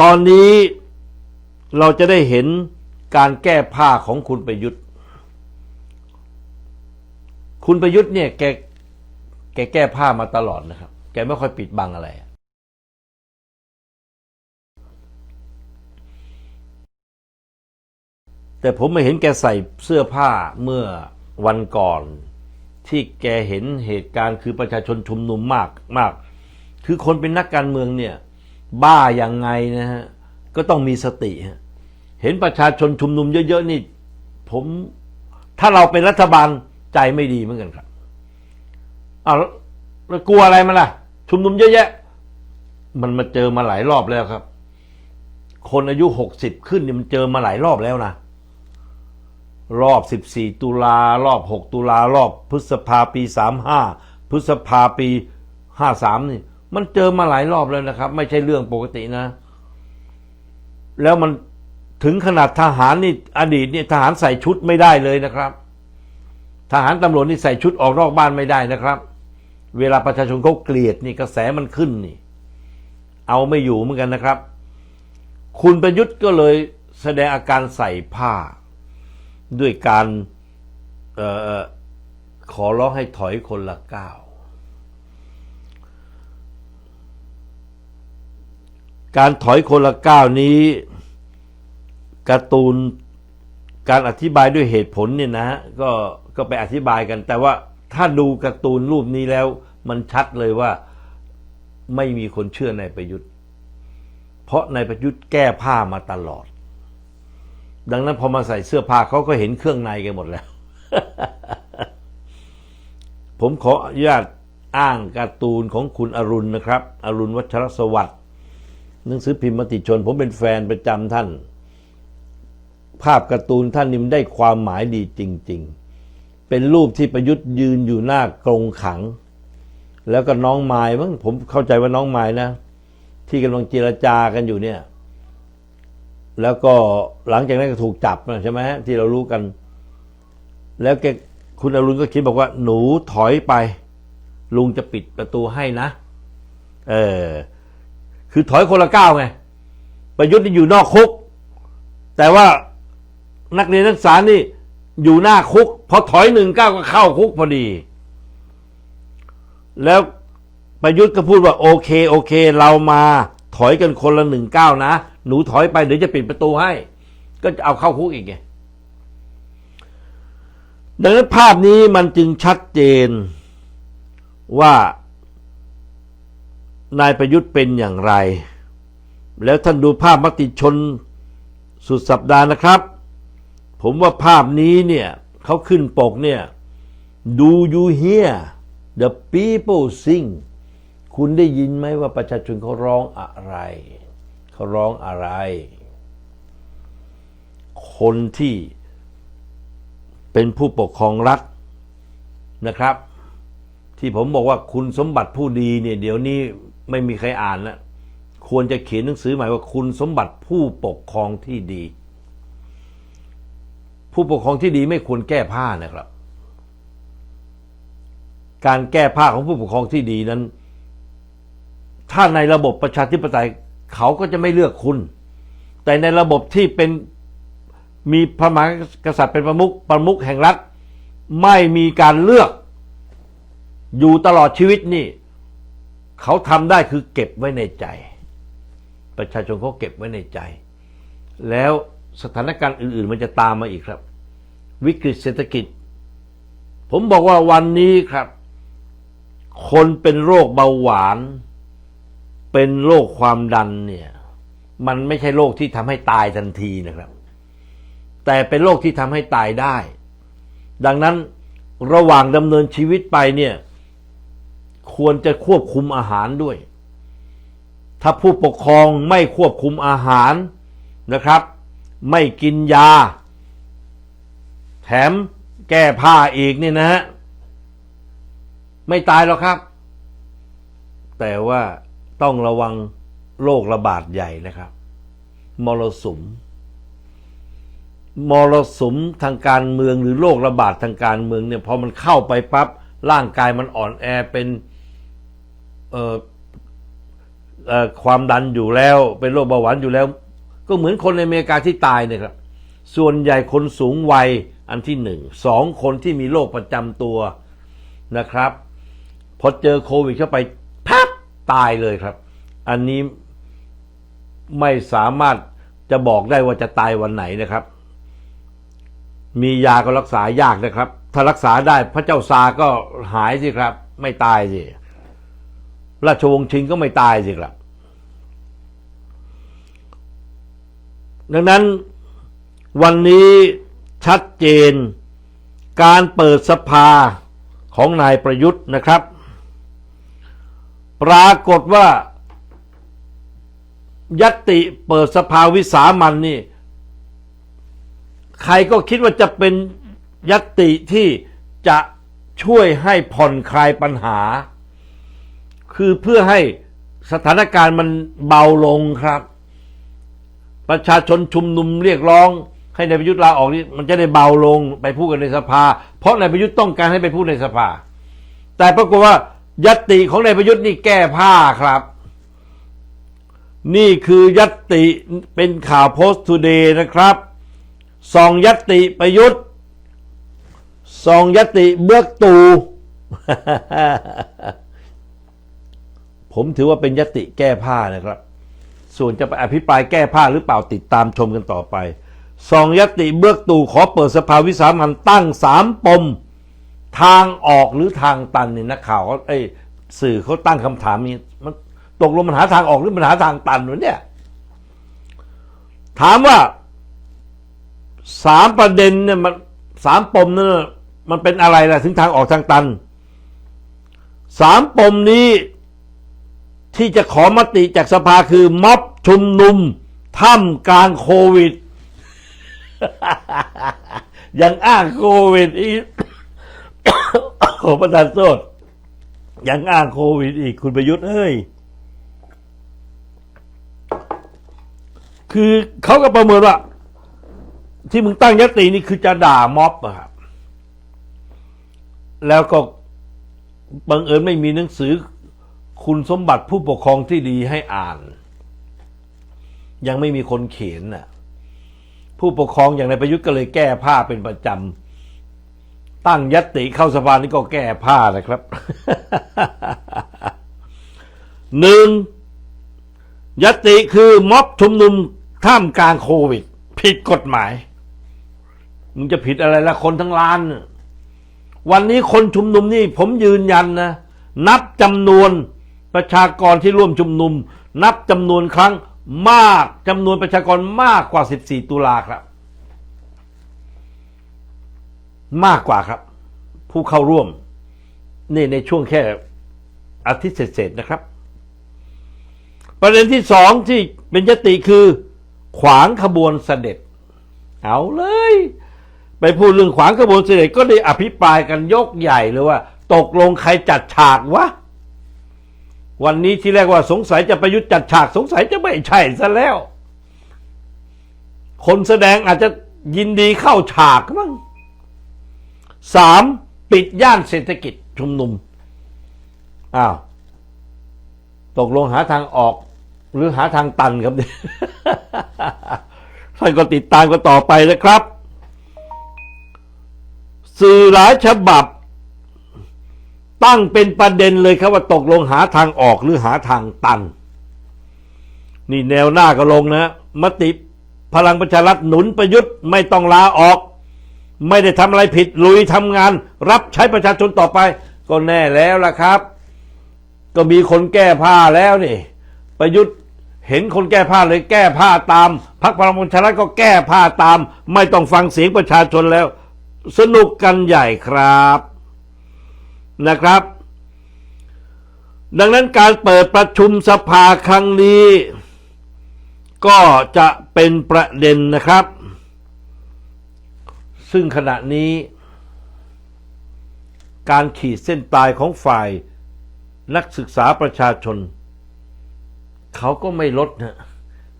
ตอนนี้เราจะได้เห็นการแก้ผ้าของคุณประยุทธ์ คุณประยุทธ์เนี่ยแกแกแก้ผ้ามาตลอดนะครับ แกไม่ค่อยปิดบังอะไร แต่ผมไม่เห็นแกใส่เสื้อผ้าเมื่อวันก่อน ที่แกเห็นเหตุการณ์คือประชาชนชุมนุมมากมาก คือคนเป็นนักการเมืองเนี่ย บ้าอย่างไงนะฮะก็ต้องมีสติฮะเห็นประชาชนชุมนุมเยอะๆนี่ ผมถ้าเราเป็นรัฐบาลใจไม่ดีเหมือนกันครับอ้าวแล้วแล้วกลัวอะไรมันล่ะ ชุมนุมเยอะแยะ มันมาเจอมาหลายรอบแล้วครับ คนอายุหกสิบขึ้นนี่มันเจอมาหลายรอบแล้วนะรอบ14ตุลารอบ6ตุลารอบพฤษภาปี35พฤษภาปี53นี่ มันเจอมาหลายรอบแล้วนะครับ ไม่ใช่เรื่องปกตินะ แล้วมันถึงขนาดทหารนี่อดีตเนี่ยทหารใส่ชุดไม่ได้เลยนะครับ ทหารตำรวจนี่ใส่ชุดออกนอกบ้านไม่ได้นะครับ เวลาประชาชนเขาเกลียดนี่กระแสมันขึ้นนี่ เอาไม่อยู่เหมือนกันนะครับ คุณประยุทธ์ก็เลยแสดงอาการใส่ผ้า ด้วยการออขอร้องให้ถอยคนละก้าว การถอยคนละก้าวนี้การ์ตูนการอธิบายด้วยเหตุผลเนี่ยนะฮะก็ก็ไปอธิบายกัน แต่ว่าถ้าดูการ์ตูนรูปนี้แล้ว มันชัดเลยว่าไม่มีคนเชื่อนายประยุทธ์ เพราะนายประยุทธ์แก้ผ้ามาตลอด ดังนั้นพอมาใส่เสื้อผ้าเขาก็เห็นเครื่องในกันหมดแล้ว ผมขออนุญาตอ้างการ์ตูนของคุณอรุณนะครับ อรุณวัชรสวัสดิ์ หนังสือพิมพ์มติชน ผมเป็นแฟนประจำท่าน ภาพการ์ตูนท่านนี่มันได้ความหมายดีจริง ๆ เป็นรูปที่ประยุทธ์ยืนอยู่หน้ากรงขัง แล้วก็น้องไม้มั้งผมเข้าใจว่าน้องไม้นะ ที่กำลังเจรจากันอยู่เนี่ย แล้วก็หลังจากนั้นก็ถูกจับนะใช่ไหมที่เรารู้กัน แล้วแกคุณอรุณก็คิดบอกว่า หนูถอยไป ลุงจะปิดประตูให้นะ เออ คือถอยคนละก้าวไงประยุทธ์นี่อยู่นอกคุก แต่ว่านักเรียนนักศึกษานี่อยู่หน้าคุกพอถอยหนึ่งก้าวก็เข้าคุกพอดี แล้วประยุทธ์ก็พูดว่าโอเคโอเค เรามาถอยกันคนละหนึ่งก้าวนะ หนูถอยไปเดี๋ยวจะปิดประตูให้ ก็จะเอาเข้าคุกอีกไงดังนั้นภาพนี้มันจึงชัดเจนว่า นายประยุทธ์เป็นอย่างไร แล้วท่านดูภาพมติชนสุดสัปดาห์นะครับ ผมว่าภาพนี้เนี่ยเขาขึ้นปกเนี่ย Do you hear the people sing คุณได้ยินไหมว่าประชาชนเขาร้องอะไรเขาร้องอะไร คนที่เป็นผู้ปกครองรัฐนะครับ ที่ผมบอกว่าคุณสมบัติผู้ดีเนี่ยเดี๋ยวนี้ ไม่มีใครอ่านแล้วควรจะเขียนหนังสือหมายว่าคุณสมบัติผู้ปกครองที่ดี ผู้ปกครองที่ดีไม่ควรแก้ผ้านะครับ การแก้ผ้าของผู้ปกครองที่ดีนั้น ถ้าในระบบประชาธิปไตยเขาก็จะไม่เลือกคุณ แต่ในระบบที่เป็นมีพระมหากษัตริย์เป็นประมุขประมุขแห่งรัฐ ไม่มีการเลือก อยู่ตลอดชีวิตนี่ เขาทำได้คือเก็บไว้ในใจ ประชาชนเขาเก็บไว้ในใจ แล้วสถานการณ์อื่น ๆ มันจะตามมาอีกครับ วิกฤตเศรษฐกิจ ผมบอกว่าวันนี้ครับ คนเป็นโรคเบาหวาน เป็นโรคความดันเนี่ยมันไม่ใช่โรคที่ทำให้ตายทันทีนะครับ แต่เป็นโรคที่ทำให้ตายได้ ดังนั้นระหว่างดำเนินชีวิตไปเนี่ย ควรจะควบคุมอาหารด้วย ถ้าผู้ปกครองไม่ควบคุมอาหารนะครับ ไม่กินยา แถมแก้ผ้าอีกเนี่ยนะฮะไม่ตายหรอกครับ แต่ว่าต้องระวังโรคระบาดใหญ่นะครับ มรสุม มรสุมทางการเมืองหรือโรคระบาดทางการเมืองเนี่ยพอมันเข้าไปปับ๊บร่างกายมันอ่อนแอเป็น ความดันอยู่แล้ว เป็นโรคเบาหวานอยู่แล้ว ก็เหมือนคนในอเมริกาที่ตายเนี่ยครับ ส่วนใหญ่คนสูงวัยอันที่หนึ่งสองคนที่มีโรคประจำตัวนะครับพอเจอโควิดเข้าไปพับตายเลยครับ อันนี้ไม่สามารถจะบอกได้ว่าจะตายวันไหนนะครับ มียาก็รักษายากนะครับ ถ้ารักษาได้พระเจ้าซาก็หายสิครับ ไม่ตายสิ ราชวงศ์ชิงก็ไม่ตายสิครับ ดังนั้นวันนี้ชัดเจนการเปิดสภาของนายประยุทธ์นะครับ ปรากฏว่า ยัตติเปิดสภาวิสามันนี่ ใครก็คิดว่าจะเป็นยัตติที่จะช่วยให้ผ่อนคลายปัญหา คือเพื่อให้สถานการณ์มันเบาลงครับ ประชาชนชุมนุมเรียกร้องให้นายประยุทธ์ลาออกนี่มันจะได้เบาลงไปพูดกันในสภา เพราะนายประยุทธ์ต้องการให้ไปพูดในสภา แต่ปรากฏว่ายัตติของนายประยุทธ์นี่แก้ผ้าครับ นี่คือยัตติเป็นข่าวโพสต์ทูเดย์นะครับสองยัตติประยุทธ์สองยัตติเบือกตู ผมถือว่าเป็นยติแก้ผ้านะครับ ส่วนจะไปอภิปรายแก้ผ้าหรือเปล่าติดตามชมกันต่อไปสองยติเบือกตู่ขอเปิดสภาวิสามันตั้งสามปม ทางออกหรือทางตันเนี่ยนักข่าวเขาไอ้สื่อเขาตั้งคำถามนี้มันตกลงมันหาทางออกหรือมันหาทางตันวะเนี่ยถามว่าสามประเด็นเนี่ยมันสามปมนั่นน่ะมันเป็นอะไรล่ะถึงทางออกทางตันสามปมนี้ ที่จะขอมติจากสภาคือม็อบชุมนุมท่ามกลางโควิด ยังอ้างโควิดอีกขอประทานโทษยังอ้างโควิดอีกคุณประยุทธ์เอ้ย คือเขาก็ประเมินว่า ที่มึงตั้งยตินี่คือจะด่าม็อบอะครับแล้วก็บังเอิญไม่มีหนังสือ คุณสมบัติผู้ปกครองที่ดีให้อ่าน ยังไม่มีคนเขียนน่ะ ผู้ปกครองอย่างในประยุทธ์ก็เลยแก้ผ้าเป็นประจำตั้งยตติเข้าสภานี่ก็แก้ผ้านะครับหนึ่งยตติคือม็อบชุมนุมท่ามกลางโควิด ผิดกฎหมาย มึงจะผิดอะไรละคนทั้งล้าน วันนี้คนชุมนุมนี่ผมยืนยันนะ นับจำนวน ประชากรที่ร่วมชุมนุม นับจำนวนครั้งมากจำนวนประชากรมากกว่า 14 ตุลาครับ มากกว่าครับ ผู้เข้าร่วมนี่ในช่วงแค่อาทิตย์เศษๆนะครับ ประเด็นที่สองที่เป็นยติคือ ขวางขบวนเสด็จ เอาเลย ไปพูดเรื่องขวางขบวนเสด็จก็ได้อภิปรายกันยกใหญ่เลยว่า ตกลงใครจัดฉากวะ วันนี้ที่แรกว่าสงสัยจะประยุทธ์จัดฉากสงสัยจะไม่ใช่ซะแล้ว คนแสดงอาจจะยินดีเข้าฉากมั้งสามปิดย่านเศรษฐกิจชุมนุมอ้าวตกลงหาทางออก หรือหาทางตันครับท่านก็ติดตามกันต่อไปนะครับ สื่อหลายฉบับ ตั้งเป็นประเด็นเลยครับว่าตกลงหาทางออกหรือหาทางตัน นี่แนวหน้าก็ลงนะ มติพลังประชารัฐหนุนประยุทธ์ไม่ต้องลาออก ไม่ได้ทำอะไรผิดลุยทำงาน รับใช้ประชาชนต่อไป ก็แน่แล้วล่ะครับ ก็มีคนแก้ผ้าแล้วนี่ ประยุทธ์เห็นคนแก้ผ้าเลยแก้ผ้าตามพรรคพลังประชารัฐก็แก้ผ้าตาม ไม่ต้องฟังเสียงประชาชนแล้ว สนุกกันใหญ่ครับ นะครับ ดังนั้นการเปิดประชุมสภาครั้งนี้ ก็จะเป็นประเด็นนะครับ ซึ่งขณะนี้ การขีดเส้นตายของฝ่ายนักศึกษาประชาชน เขาก็ไม่ลดนะ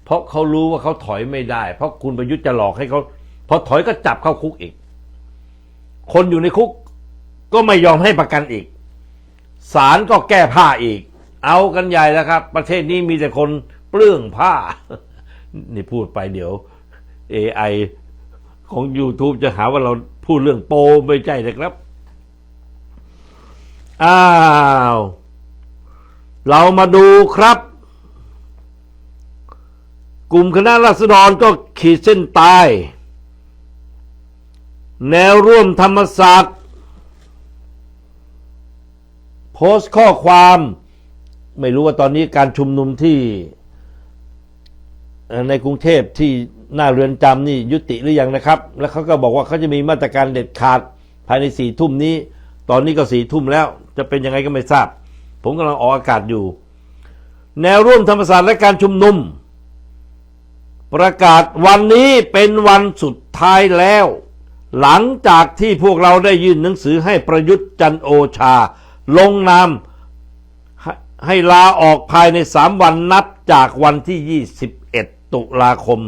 เพราะเขารู้ว่าเขาถอยไม่ได้ เพราะคุณประยุทธ์จะหลอกให้เขาพอถอยก็จับเข้าคุกอีก คนอยู่ในคุก ก็ไม่ยอมให้ประกันอีกศาลก็แก้ผ้าอีก เอากันใหญ่แล้วครับ ประเทศนี้มีแต่คนเปลื้องผ้า นี่พูดไปเดี๋ยว AI ของ YouTube จะหาว่าเราพูดเรื่องโปไม่ใช่นะครับ อ้าว เรามาดูครับ กลุ่มคณะราษฎรก็ขีดเส้นตาย แนวร่วมธรรมศาสตร์ โพสต์ข้อความ ไม่รู้ว่าตอนนี้การชุมนุมที่ในกรุงเทพที่หน้าเรือนจำนี่ยุติหรือยังนะครับ แล้วเขาก็บอกว่าเขาจะมีมาตรการเด็ดขาดภายในสี่ทุ่มนี้ ตอนนี้ก็สี่ทุ่มแล้ว จะเป็นยังไงก็ไม่ทราบ ผมกำลังออกอากาศอยู่ แนวร่วมธรรมศาสตร์และการชุมนุม ประกาศวันนี้เป็นวันสุดท้ายแล้ว หลังจากที่พวกเราได้ยื่นหนังสือให้ประยุทธ์จันโอชา ลงนามให้ให้ลาออกภายใน 3 วันนับจากวันที่ 21 ตุลาคม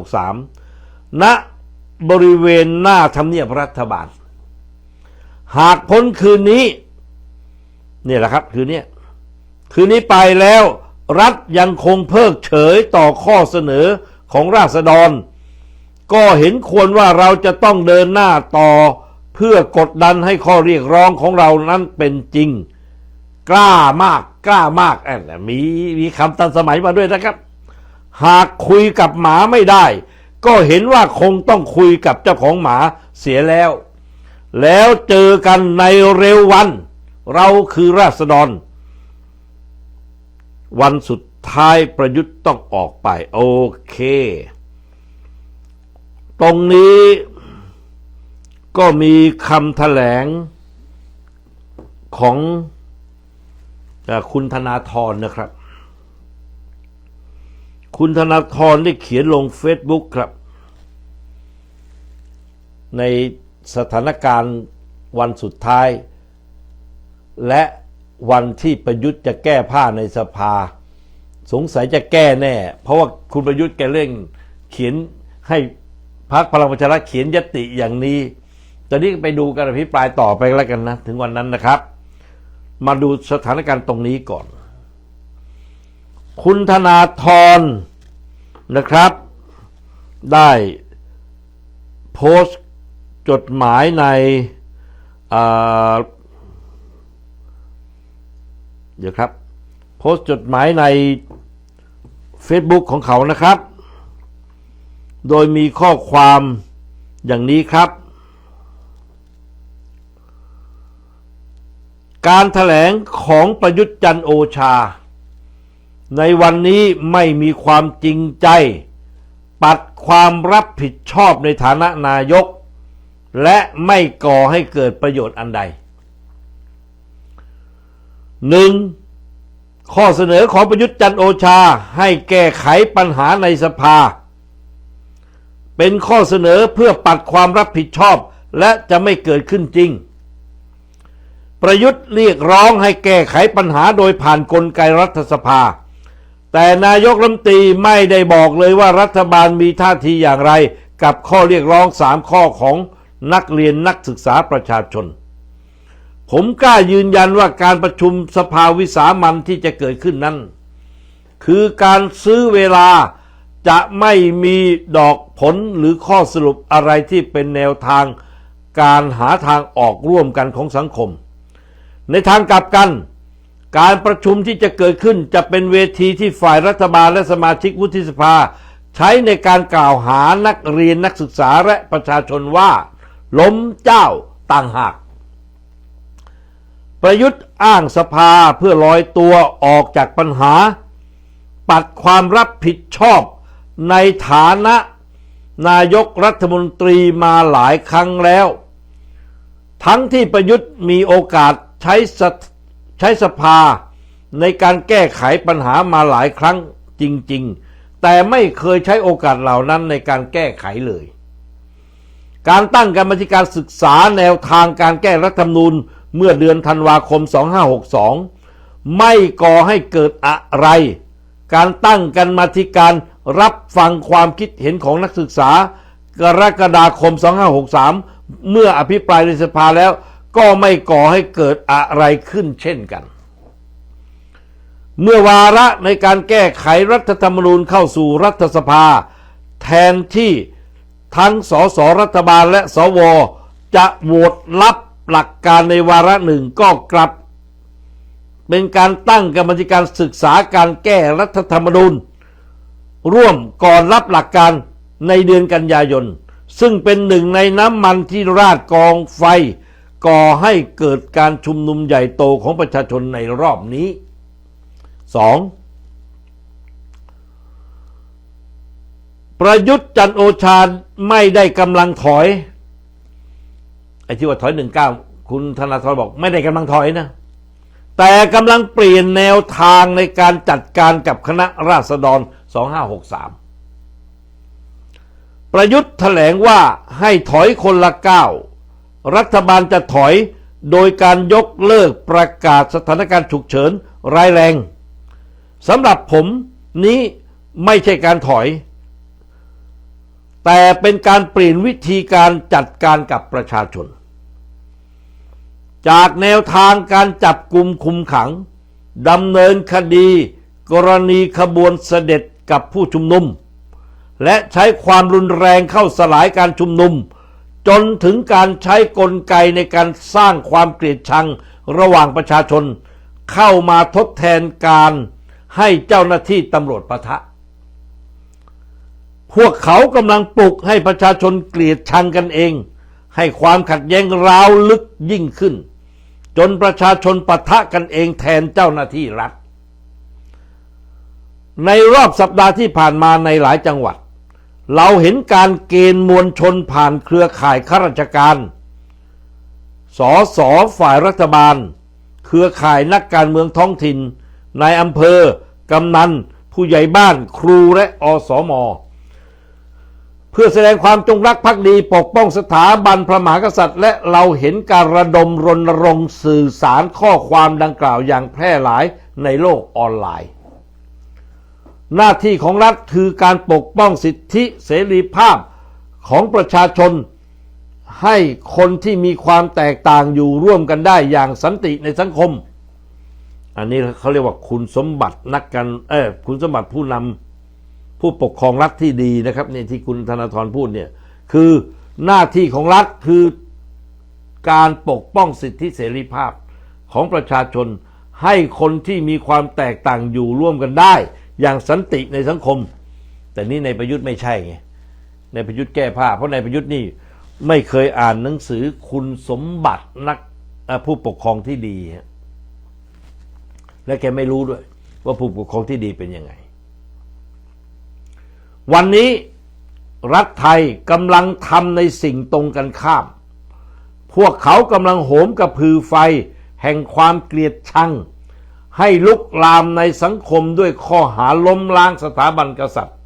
2563 ณ บริเวณหน้าทำเนียบรัฐบาล หากพ้นคืนนี้ เนี่ยแหละครับ คืนนี้ คืนนี้ไปแล้ว รัฐยังคงเพิกเฉยต่อข้อเสนอของราษฎร ก็เห็นควรว่าเราจะต้องเดินหน้าต่อ เพื่อกดดันให้ข้อเรียกร้องของเรานั้นเป็นจริง กล้ามากกล้ามากแอนมีมีคำตันสมัยมาด้วยนะครับ หากคุยกับหมาไม่ได้ ก็เห็นว่าคงต้องคุยกับเจ้าของหมาเสียแล้ว แล้วเจอกันในเร็ววัน เราคือราษฎร วันสุดท้ายประยุทธ์ต้องออกไป โอเค ตรงนี้ ก็มีคำแถลงของคุณธนาธรนะครับ คุณธนาธรได้เขียนลง Facebook ครับ ในสถานการณ์วันสุดท้าย และวันที่ประยุทธ์จะแก้ผ้าในสภา สงสัยจะแก้แน่ เพราะว่าคุณประยุทธ์แกเร่งเขียนให้พรรคพลังประชารัฐเขียนยติอย่างนี้ ตอนนี้ไปดูการอภิปรายต่อไปแล้วกันนะ ถึงวันนั้นนะครับ มาดูสถานการณ์ตรงนี้ก่อน คุณธนาธรนะครับ ได้โพสต์จดหมายในเดี๋ยวครับ โพสต์จดหมายใน Facebook ของเขานะครับ โดยมีข้อความอย่างนี้ครับ การถแถลงของประยุทธ์จันโอชา ในวันนี้ไม่มีความจริงใจ ปัดความรับผิดชอบในฐานะนายก และไม่ก่อให้เกิดประโยชน์อันใดหนึ่งข้อเสนอของประยุทธ์จันโอชาให้แก้ไขปัญหาในสภา เป็นข้อเสนอเพื่อปัดความรับผิดชอบและจะไม่เกิดขึ้นจริง ประยุทธ์เรียกร้องให้แก้ไขปัญหาโดยผ่านนกลไกรัฐสภา แต่นายกรัฐมนตรีไม่ได้บอกเลยว่ารัฐบาลมีท่าทีอย่างไร กับข้อเรียกร้องสามข้อของนักเรียนนักศึกษาประชาชน ผมกล้ายืนยันว่าการประชุมสภาวิสามันที่จะเกิดขึ้นนั้น คือการซื้อเวลาจะไม่มีดอกผลหรือข้อสรุปอะไรที่เป็นแนวทางการหาทางออกร่วมกันของสังคม ในทางกลับกัน การประชุมที่จะเกิดขึ้นจะเป็นเวทีที่ฝ่ายรัฐบาลและสมาชิกวุฒิสภา ใช้ในการกล่าวหานักเรียนนักศึกษาและประชาชนว่า ล้มเจ้าต่างหากประยุทธ์อ้างสภาเพื่อลอยตัวออกจากปัญหา ปัดความรับผิดชอบในฐานะ นายกรัฐมนตรีมาหลายครั้งแล้ว ทั้งที่ประยุทธ์มีโอกาส ใช้สใช้สภาในการแก้ไขปัญหามาหลายครั้งจริง ๆ แต่ไม่เคยใช้โอกาสเหล่านั้นในการแก้ไขเลย การตั้งกรรมธิการศึกษาแนวทางการแก้รัฐธรรมนูญเมื่อเดือนธันวาคม 2562 ไม่ก่อให้เกิดอะไร การตั้งกรรมาธิการรับฟังความคิดเห็นของนักศึกษา กรกฎาคม 2563 เมื่ออภิปรายในสภาแล้ว ก็ไม่ก่อให้เกิดอะไรขึ้นเช่นกัน เมื่อวาระในการแก้ไขรัฐธรรมนูญเข้าสู่รัฐสภา แทนที่ทั้งสสรัฐบาลและสว จะโหวตรับหลักการในวาระหนึ่งก็กลับ เป็นการตั้งกรรมธิการศึกษาการแก้รัฐธรรมนูญ ร่วมก่อนรับหลักการในเดือนกันยายน ซึ่งเป็นหนึ่งในน้ำมันที่ราดกองไฟ ก่อให้เกิดการชุมนุมใหญ่โตของประชาชนในรอบนี้ 2. ประยุทธ์จันโอชาไม่ได้กำลังถอยไอ้ที่ว่าถอยหนึ่งเก้าคุณธนาธรบอกไม่ได้กำลังถอยนะ แต่กำลังเปลี่ยนแนวทางในการจัดการกับคณะราษฎร 2563 ประยุทธ์แถลงว่าให้ถอยคนละก้าว รัฐบาลจะถอยโดยการยกเลิกประกาศสถานการณ์ฉุกเฉินร้ายแรงสำหรับผมนี้ไม่ใช่การถอย แต่เป็นการเปลี่ยนวิธีการจัดการกับประชาชน จากแนวทางการจับกลุ่มคุมขังดำเนินคดี กรณีขบวนเสด็จกับผู้ชุมนุม และใช้ความรุนแรงเข้าสลายการชุมนุม จนถึงการใช้กลไกในการสร้างความเกลียดชังระหว่างประชาชน เข้ามาทดแทนการให้เจ้าหน้าที่ตำรวจปะทะ พวกเขากำลังปลุกให้ประชาชนเกลียดชังกันเอง ให้ความขัดแย้งร้าวลึกยิ่งขึ้น จนประชาชนปะทะกันเองแทนเจ้าหน้าที่รัฐ ในรอบสัปดาห์ที่ผ่านมาในหลายจังหวัด เราเห็นการเกณฑ์มวลชนผ่านเครือข่ายข้าราชการสอสอฝ่ายรัฐบาล เครือข่ายนักการเมืองท้องถิ่น นายอำเภอ กำนัน ผู้ใหญ่บ้าน ครูและอสมเพื่อแสดงความจงรักภักดีปกป้องสถาบันพระมหากษัตริย์ และเราเห็นการระดมรณรงค์สื่อสารข้อความดังกล่าวอย่างแพร่หลายในโลกออนไลน์ หน้าที่ของรัฐคือการปกป้องสิทธิเสรีภาพของประชาชน ให้คนที่มีความแตกต่างอยู่ร่วมกันได้อย่างสันติในสังคม อันนี้เขาเรียกว่าคุณสมบัตินักการเออคุณสมบัติผู้นำผู้ปกครองรัฐที่ดีนะครับนี่ที่คุณธนาธรพูดเนี่ยคือหน้าที่ของรัฐคือการปกป้องสิทธิเสรีภาพของประชาชนให้คนที่มีความแตกต่างอยู่ร่วมกันได้ อย่างสันติในสังคม แต่นี่ในประยุทธ์ไม่ใช่ไงในประยุทธ์แก้ผ้า เพราะในประยุทธ์นี่ไม่เคยอ่านหนังสือคุณสมบัตินักผู้ปกครองที่ดี และแกไม่รู้ด้วย ว่าผู้ปกครองที่ดีเป็นยังไง วันนี้รัฐไทยกำลังทำในสิ่งตรงกันข้าม พวกเขากำลังโหมกระพือไฟแห่งความเกลียดชัง ให้ลุกลามในสังคมด้วยข้อหาล้มล้างสถาบันกษัตริย์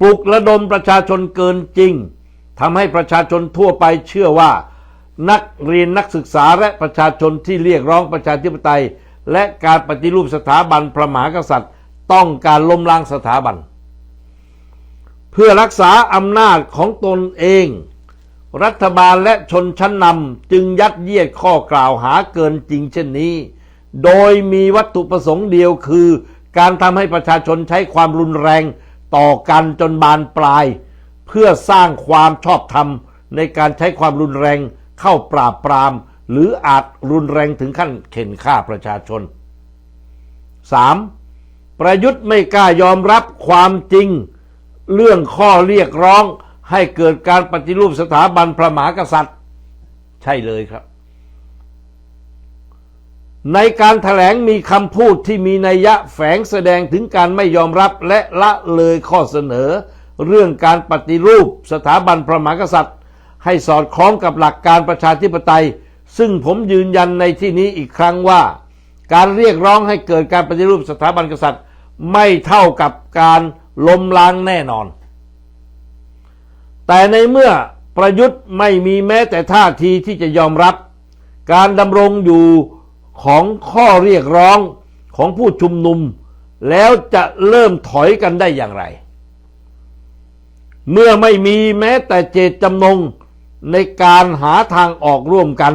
ปลุกระดมประชาชนเกินจริงทำให้ประชาชนทั่วไปเชื่อว่า นักเรียนนักศึกษาและประชาชนที่เรียกร้องประชาธิปไตย และการปฏิรูปสถาบันพระมหากษัตริย์ ต้องการล้มล้างสถาบัน เพื่อรักษาอำนาจของตนเอง รัฐบาลและชนชั้นนำจึงยัดเยียดข้อกล่าวหาเกินจริงเช่นนี้ โดยมีวัตถุประสงค์เดียวคือ การทำให้ประชาชนใช้ความรุนแรงต่อกันจนบานปลาย เพื่อสร้างความชอบธรรม ในการใช้ความรุนแรงเข้าปราบปราม หรืออาจรุนแรงถึงขั้นเข็นฆ่าประชาชน 3. ประยุทธ์ไม่กล้ายอมรับความจริง เรื่องข้อเรียกร้องให้เกิดการปฏิรูปสถาบันพระมหากษัตริย์ ใช่เลยครับ ในการถแถลงมีคำพูดที่มีนัยยะแฝงแสดงถึงการไม่ยอมรับและละเลยข้อเสนอ เรื่องการปฏิรูปสถาบันพระมหากษัตริย์ ให้สอดคล้องกับหลักการประชาธิปไตย ซึ่งผมยืนยันในที่นี้อีกครั้งว่า การเรียกร้องให้เกิดการปฏิรูปสถาบันกษัตริย์ ไม่เท่ากับการล้มล้างแน่นอน แต่ในเมื่อประยุทธ์ไม่มีแม้แต่ท่าทีที่จะยอมรับ การดำรงอยู่ ของข้อเรียกร้องของผู้ชุมนุม แล้วจะเริ่มถอยกันได้อย่างไร เมื่อไม่มีแม้แต่เจตจำนงในการหาทางออกร่วมกัน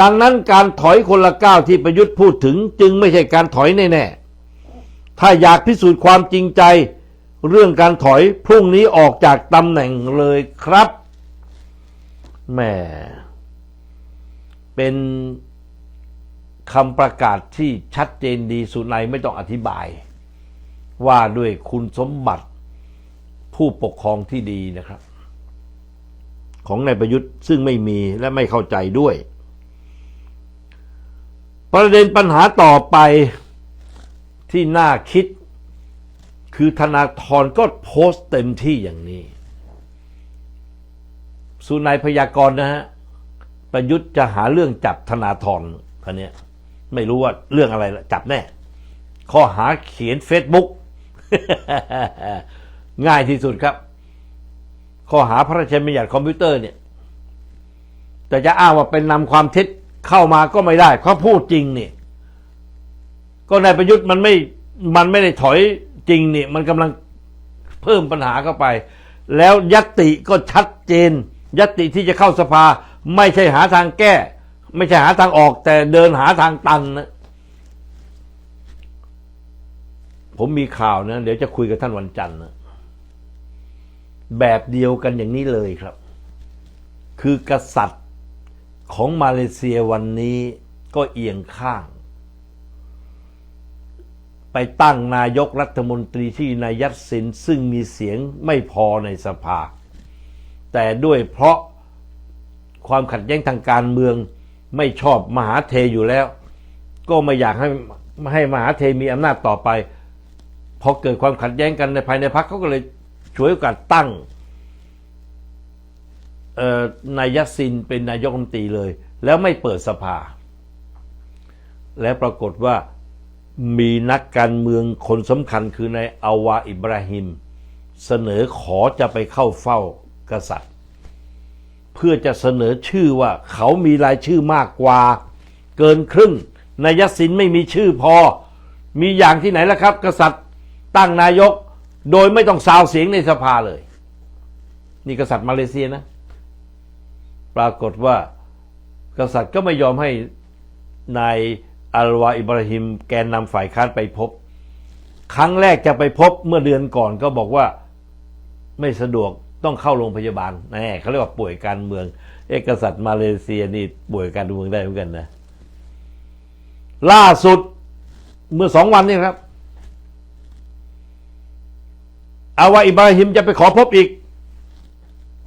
ดังนั้นการถอยคนละก้าวที่ประยุทธ์พูดถึงจึงไม่ใช่การถอยแน่ๆ ถ้าอยากพิสูจน์ความจริงใจ เรื่องการถอยพรุ่งนี้ออกจากตำแหน่งเลยครับแหม่ เป็นคำประกาศที่ชัดเจนดีสุนัยไม่ต้องอธิบาย ว่าด้วยคุณสมบัติผู้ปกครองที่ดีนะครับ ของนายประยุทธ์ซึ่งไม่มีและไม่เข้าใจด้วย ประเด็นปัญหาต่อไปที่น่าคิด คือธนาธรก็โพสต์เต็มที่อย่างนี้ สุนัยพยากรณ์นะฮะ ประยุทธ์จะหาเรื่องจับธนาธรคันนี้ไม่รู้ว่าเรื่องอะไรละจับแน่ ข้อหาเขียนเฟซบุ๊กง่ายที่สุดครับ ข้อหาพระราชบัญญัติคอมพิวเตอร์เนี่ย แต่จะอ้างว่าเป็นนำความเท็จเข้ามาก็ไม่ได้เพราะพูดจริงเนี่ย ก็นายประยุทธ์มันไม่มันไม่ได้ถอยจริงเนี่ย มันกำลังเพิ่มปัญหาเข้าไป แล้วยติก็ชัดเจนยติที่จะเข้าสภา ไม่ใช่หาทางแก้ ไม่ใช่หาทางออก แต่เดินหาทางตันนะผมมีข่าวนะ เดี๋ยวจะคุยกับท่านวันจันทร์นะแบบเดียวกันอย่างนี้เลยครับ คือกษัตริย์ของมาเลเซียวันนี้ก็เอียงข้าง ไปตั้งนายกรัฐมนตรีที่นายยัตสินซึ่งมีเสียงไม่พอในสภา แต่ด้วยเพราะ ความขัดแย้งทางการเมือง ไม่ชอบมหาเทอยู่แล้ว ก็ไม่อยากให้ให้มหาเทมีอำนาจต่อไปพอเกิดความขัดแย้งกันในภายในพรรคเขาก็เลยฉวยโอกาสตั้งนายยัสินเป็นนายกรัฐมนตรีเลย แล้วไม่เปิดสภา แล้วปรากฏว่ามีนักการเมืองคนสำคัญคือนายอาวาอิบราฮิม เสนอขอจะไปเข้าเฝ้ากษัตริย์ เพื่อจะเสนอชื่อว่าเขามีรายชื่อมากกว่า เกินครึ่งนายสินไม่มีชื่อพอ มีอย่างที่ไหนล่ะครับ กษัตริย์ตั้งนายก โดยไม่ต้องซาวเสียงในสภาเลย นี่กษัตริย์มาเลเซียนะ ปรากฏว่ากษัตริย์ก็ไม่ยอมให้นายอัลวาอิบราฮิมแกนนำฝ่ายค้านไปพบ ครั้งแรกจะไปพบเมื่อเดือนก่อนก็บอกว่าไม่สะดวก ต้องเข้าโรงพยาบาลแน่เขาเรียกว่าป่วยการเมือง เอกษัตริย์มาเลเซียนี่ป่วยการเมืองได้เหมือนกันนะ ล่าสุดเมื่อสองวันนี้ครับ อาวาอิบราฮิมจะไปขอพบอีก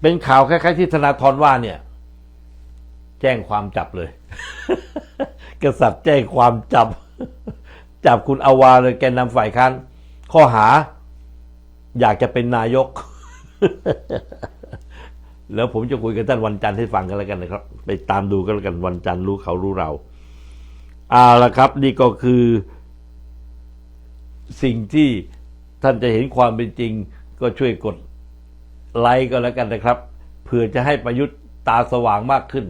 เป็นข่าวคล้ายๆที่ธนาธรว่าเนี่ย แจ้งความจับเลย กษัตริย์แจ้งความจับ จับคุณอาวาเลยแกนนำฝ่ายค้านข้อหา อยากจะเป็นนายก แล้วผมจะคุยกับท่านวันจันทร์ให้ฟังกันแล้วกันนะครับ ไปตามดูกันแล้วกันวันจันทร์รู้เขารู้เราเอาละครับ นี่ก็คือ สิ่งที่ท่านจะเห็นความเป็นจริง ก็ช่วยกดไลค์ก็แล้วกันนะครับเพื่อจะให้ประยุทธ์ตาสว่างมากขึ้น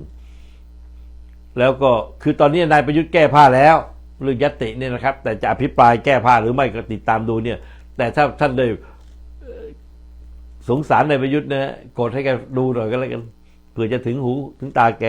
แล้วก็คือตอนนี้นายประยุทธ์แก้ผ้าแล้วเรื่องยตติเนี่ยนะครับ แต่จะอภิปรายแก้ผ้าหรือไม่ก็ติดตามดูเนี่ย แต่ถ้าท่านได้เอ่อ สงสารนายประยุทธ์นะโกดให้แกดูหน่อยก็แล้วกันเผื่อจะถึงหูถึงตาแก